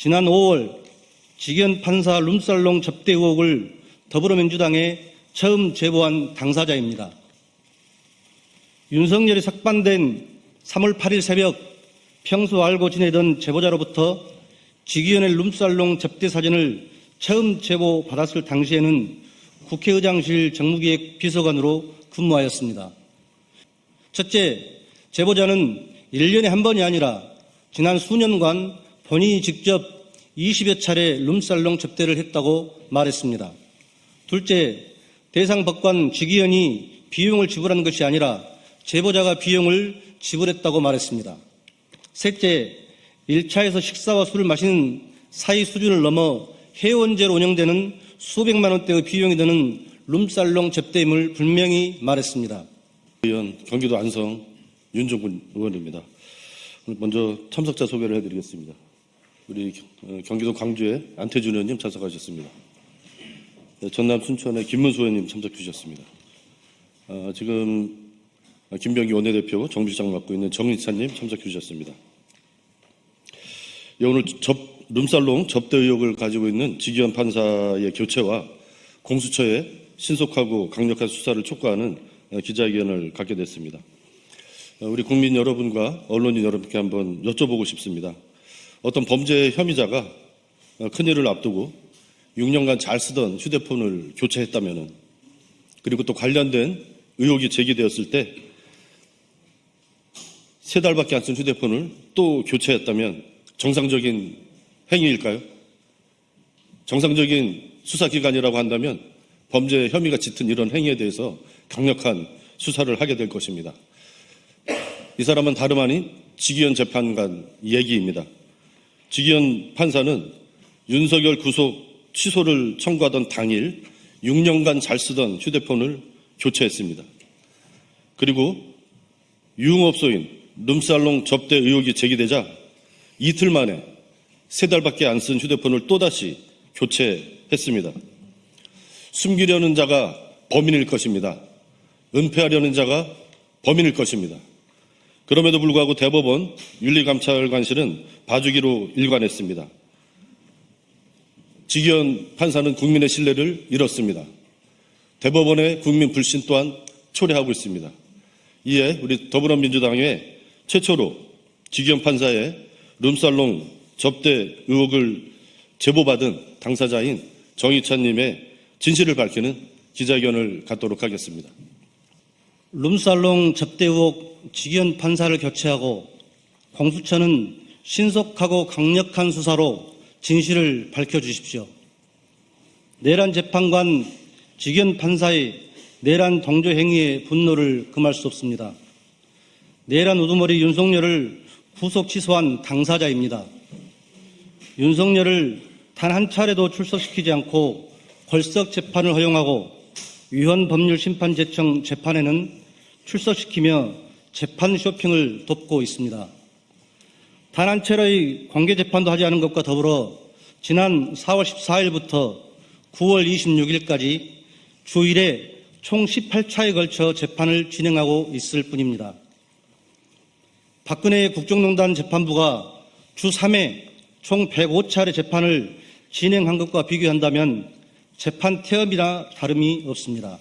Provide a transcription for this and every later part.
지난 5월 직연 판사 룸살롱 접대 의혹을 더불어민주당에 처음 제보한 당사자입니다. 윤석열이 삭반된 3월 8일 새벽 평소 알고 지내던 제보자로부터 직위원의 룸살롱 접대 사진을 처음 제보 받았을 당시에는 국회의장실 정무기획 비서관으로 근무하였습니다. 첫째, 제보자는 1년에 한 번이 아니라 지난 수년간 본인이 직접 20여 차례 룸살롱 접대를 했다고 말했습니다. 둘째, 대상 법관 직위원이 비용을 지불한 것이 아니라 제보자가 비용을 지불했다고 말했습니다. 셋째, 1차에서 식사와 술을 마시는 사이 수준을 넘어 회원제로 운영되는 수백만 원대의 비용이 드는 룸살롱 접대임을 분명히 말했습니다. 의원 경기도 안성 윤종근 의원입니다. 먼저 참석자 소개를 해드리겠습니다. 우리 어, 경기도 광주의 안태준 의원님 참석하셨습니다. 네, 전남 순천의 김문수 의원님 참석해 주셨습니다. 어, 지금 김병기 원내대표 정비장 맡고 있는 정희찬님 참석해 주셨습니다. 예, 오늘 접, 룸살롱 접대 의혹을 가지고 있는 지기현 판사의 교체와 공수처의 신속하고 강력한 수사를 촉구하는 어, 기자회견을 갖게 됐습니다. 어, 우리 국민 여러분과 언론인 여러분께 한번 여쭤보고 싶습니다. 어떤 범죄 혐의자가 어, 큰일을 앞두고 6년간 잘 쓰던 휴대폰을 교체했다면은 그리고 또 관련된 의혹이 제기되었을 때 세 달밖에 안 쓴 휴대폰을 또 교체했다면 정상적인 행위일까요? 정상적인 수사기관이라고 한다면 범죄 혐의가 짙은 이런 행위에 대해서 강력한 수사를 하게 될 것입니다. 이 사람은 다름 아닌 지기현 재판관 얘기입니다. 지기현 판사는 윤석열 구속 취소를 청구하던 당일 6년간 잘 쓰던 휴대폰을 교체했습니다. 그리고 유흥업소인 룸살롱 접대 의혹이 제기되자 이틀 만에 세 달밖에 안 쓴 휴대폰을 또다시 교체했습니다. 숨기려는 자가 범인일 것입니다. 은폐하려는 자가 범인일 것입니다. 그럼에도 불구하고 대법원 윤리감찰관실은 봐주기로 일관했습니다. 지기현 판사는 국민의 신뢰를 잃었습니다. 대법원의 국민 불신 또한 초래하고 있습니다. 이에 우리 더불어민주당의 최초로 지기현 판사의 룸살롱 접대 의혹을 제보받은 당사자인 정희찬님의 진실을 밝히는 기자회견을 갖도록 하겠습니다. 룸살롱 접대 의혹 직연 판사를 교체하고 공수처는 신속하고 강력한 수사로 진실을 밝혀주십시오. 내란 재판관 직연 판사의 내란 동조 행위에 분노를 금할 수 없습니다. 내란 우두머리 윤석열을 구속 취소한 당사자입니다. 윤석열을 단 한 차례도 출석시키지 않고 벌석 재판을 허용하고 위헌 법률 심판 제청 재판에는 출석시키며 재판 쇼핑을 돕고 있습니다. 단 한 차례의 공개 재판도 하지 않은 것과 더불어 지난 4월 14일부터 9월 26일까지 주일에 총 18차에 걸쳐 재판을 진행하고 있을 뿐입니다. 박근혜 국정농단 재판부가 주 3회 총 105차례 재판을 진행한 것과 비교한다면 재판 태업이나 다름이 없습니다.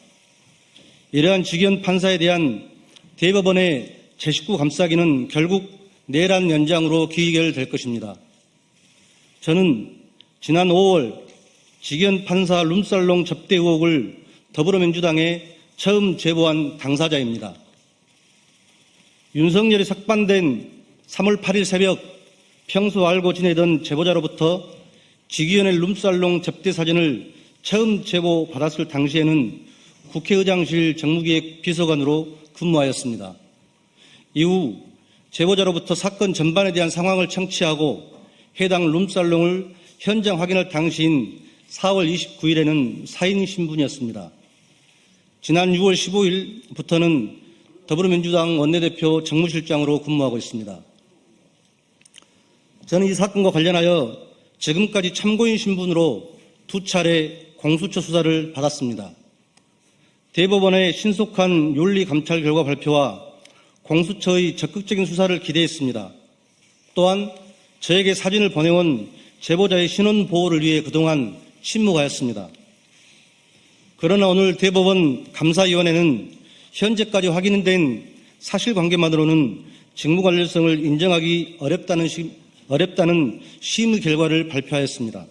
이러한 직연 판사에 대한 대법원의 제19 감싸기는 결국 내란 연장으로 귀결될 것입니다. 저는 지난 5월 직연 판사 룸살롱 접대 의혹을 더불어민주당에 처음 제보한 당사자입니다. 윤석열이 삭반된 3월 8일 새벽 평소 알고 지내던 제보자로부터 직위원의 룸살롱 접대 사진을 처음 제보 받았을 당시에는 국회의장실 정무기획 비서관으로 근무하였습니다. 이후 제보자로부터 사건 전반에 대한 상황을 청취하고 해당 룸살롱을 현장 확인할 당시인 4월 29일에는 사인 신분이었습니다. 지난 6월 15일부터는 더불어민주당 원내대표 정무실장으로 근무하고 있습니다. 저는 이 사건과 관련하여 지금까지 참고인 신분으로 두 차례 공수처 수사를 받았습니다. 대법원의 신속한 윤리 감찰 결과 발표와 공수처의 적극적인 수사를 기대했습니다. 또한 저에게 사진을 보내온 제보자의 신원 보호를 위해 그동안 침묵하였습니다. 그러나 오늘 대법원 감사위원회는 현재까지 확인된 사실관계만으로는 직무관련성을 인정하기 어렵다는, 시, 어렵다는 심의 결과를 발표하였습니다.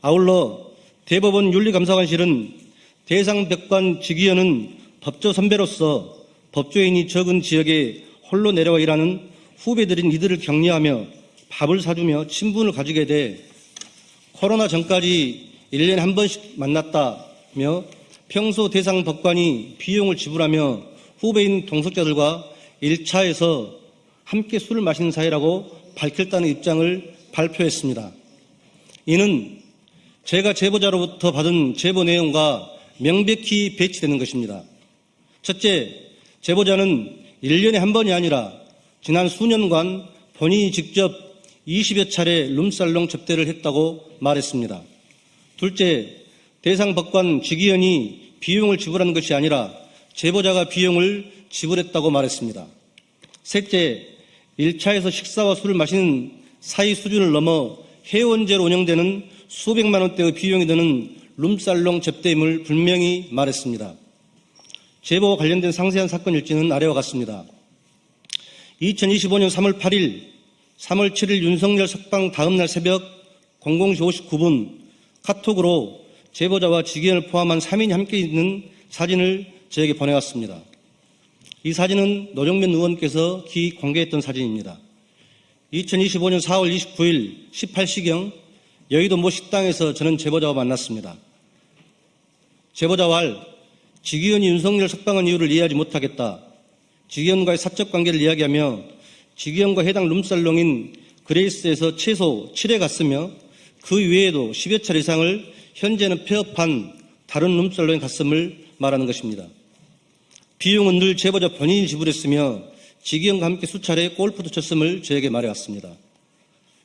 아울러 대법원 윤리감사관실은 대상 백관 직위원은 법조 선배로서 법조인이 적은 지역에 홀로 내려와 일하는 후배들인 이들을 격려하며 밥을 사주며 친분을 가지게 돼 코로나 전까지 1년에 한 번씩 만났다며 평소 대상 법관이 비용을 지불하며 후배인 동석자들과 1차에서 함께 술을 마시는 사이라고 밝혔다는 입장을 발표했습니다. 이는 제가 제보자로부터 받은 제보 내용과 명백히 배치되는 것입니다. 첫째, 제보자는 1년에 한 번이 아니라 지난 수년간 본인이 직접 20여 차례 룸살롱 접대를 했다고 말했습니다. 둘째, 대상 법관 직위원이 비용을 지불한 것이 아니라 제보자가 비용을 지불했다고 말했습니다. 셋째, 1차에서 식사와 술을 마시는 사이 수준을 넘어 회원제로 운영되는 수백만 원대의 비용이 드는 룸살롱 접대임을 분명히 말했습니다. 제보와 관련된 상세한 사건 일지는 아래와 같습니다. 2025년 3월 8일, 3월 7일 윤석열 석방 다음날 새벽 00시 59분 카톡으로 제보자와 직위원을 포함한 3인이 함께 있는 사진을 저에게 보내왔습니다. 이 사진은 노정면 의원께서 기 공개했던 사진입니다. 2025년 4월 29일 18시경 여의도 모 식당에서 저는 제보자와 만났습니다. 제보자와 할 직위원이 윤석열 석방한 이유를 이해하지 못하겠다. 직위원과의 사적 관계를 이야기하며 직위원과 해당 룸살롱인 그레이스에서 최소 7회 갔으며 그 외에도 10여 차례 이상을 현재는 폐업한 다른 룸살롱에 갔음을 말하는 것입니다. 비용은 늘 제보자 본인이 지불했으며 직위원과 함께 수차례 골프도 쳤음을 저에게 말해왔습니다.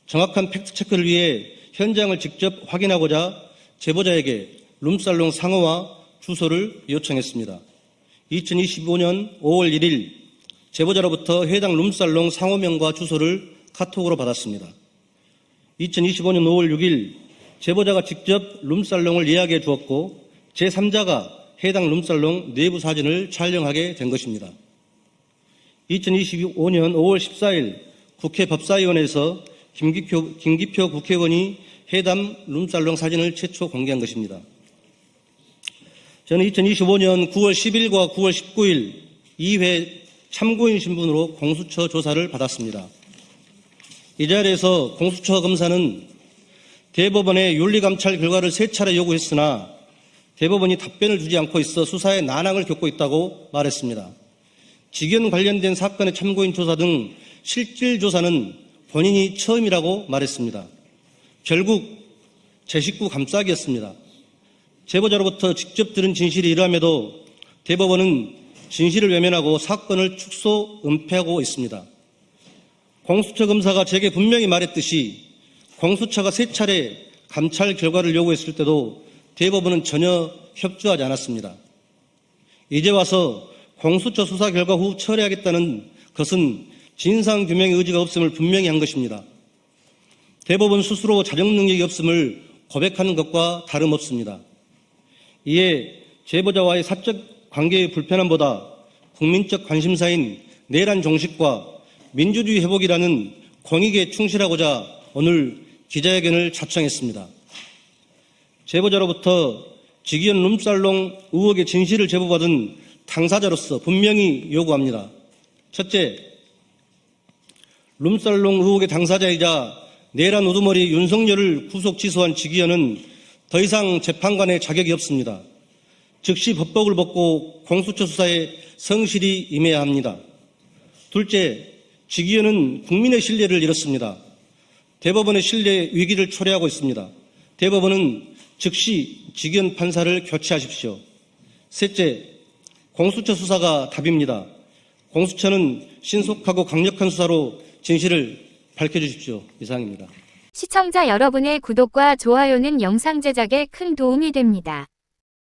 정확한 팩트체크를 위해 현장을 직접 확인하고자 제보자에게 룸살롱 상호와 주소를 요청했습니다. 2025년 5월 1일 제보자로부터 해당 룸살롱 상호명과 주소를 카톡으로 받았습니다. 2025년 5월 6일 제보자가 직접 룸살롱을 예약해 주었고 제3자가 해당 룸살롱 내부 사진을 촬영하게 된 것입니다. 2025년 5월 14일 국회 법사위원회에서 김기표, 김기표 국회의원이 해당 룸살롱 사진을 최초 공개한 것입니다. 저는 2025년 9월 10일과 9월 19일 2회 참고인 신분으로 공수처 조사를 받았습니다. 이 자리에서 공수처 검사는 대법원의 윤리감찰 결과를 세 차례 요구했으나 대법원이 답변을 주지 않고 있어 수사에 난항을 겪고 있다고 말했습니다. 직연 관련된 사건의 참고인 조사 등 실질 조사는 본인이 처음이라고 말했습니다. 결국 제 식구 감싸기였습니다. 제보자로부터 직접 들은 진실이 이러함에도 대법원은 진실을 외면하고 사건을 축소 은폐하고 있습니다. 공수처 검사가 제게 분명히 말했듯이 공수처가 세 차례 감찰 결과를 요구했을 때도 대법원은 전혀 협조하지 않았습니다. 이제 와서 공수처 수사 결과 후 처리하겠다는 것은 진상규명의 의지가 없음을 분명히 한 것입니다. 대법원 스스로 자정 능력이 없음을 고백하는 것과 다름없습니다. 이에 제보자와의 사적 관계의 불편함보다 국민적 관심사인 내란 종식과 민주주의 회복이라는 공익에 충실하고자 오늘 기자회견을 자청했습니다. 제보자로부터 직위원 룸살롱 의혹의 진실을 제보받은 당사자로서 분명히 요구합니다. 첫째, 룸살롱 의혹의 당사자이자 내란 우두머리 윤석열을 구속 취소한 직위원은 더 이상 재판관의 자격이 없습니다. 즉시 법복을 벗고 공수처 수사에 성실히 임해야 합니다. 둘째, 직위원은 국민의 신뢰를 잃었습니다. 대법원의 신뢰 위기를 초래하고 있습니다. 대법원은 즉시 직위원 판사를 교체하십시오. 셋째, 공수처 수사가 답입니다. 공수처는 신속하고 강력한 수사로 진실을 밝혀주십시오. 이상입니다. 시청자 여러분의 구독과 좋아요는 영상 제작에 큰 도움이 됩니다.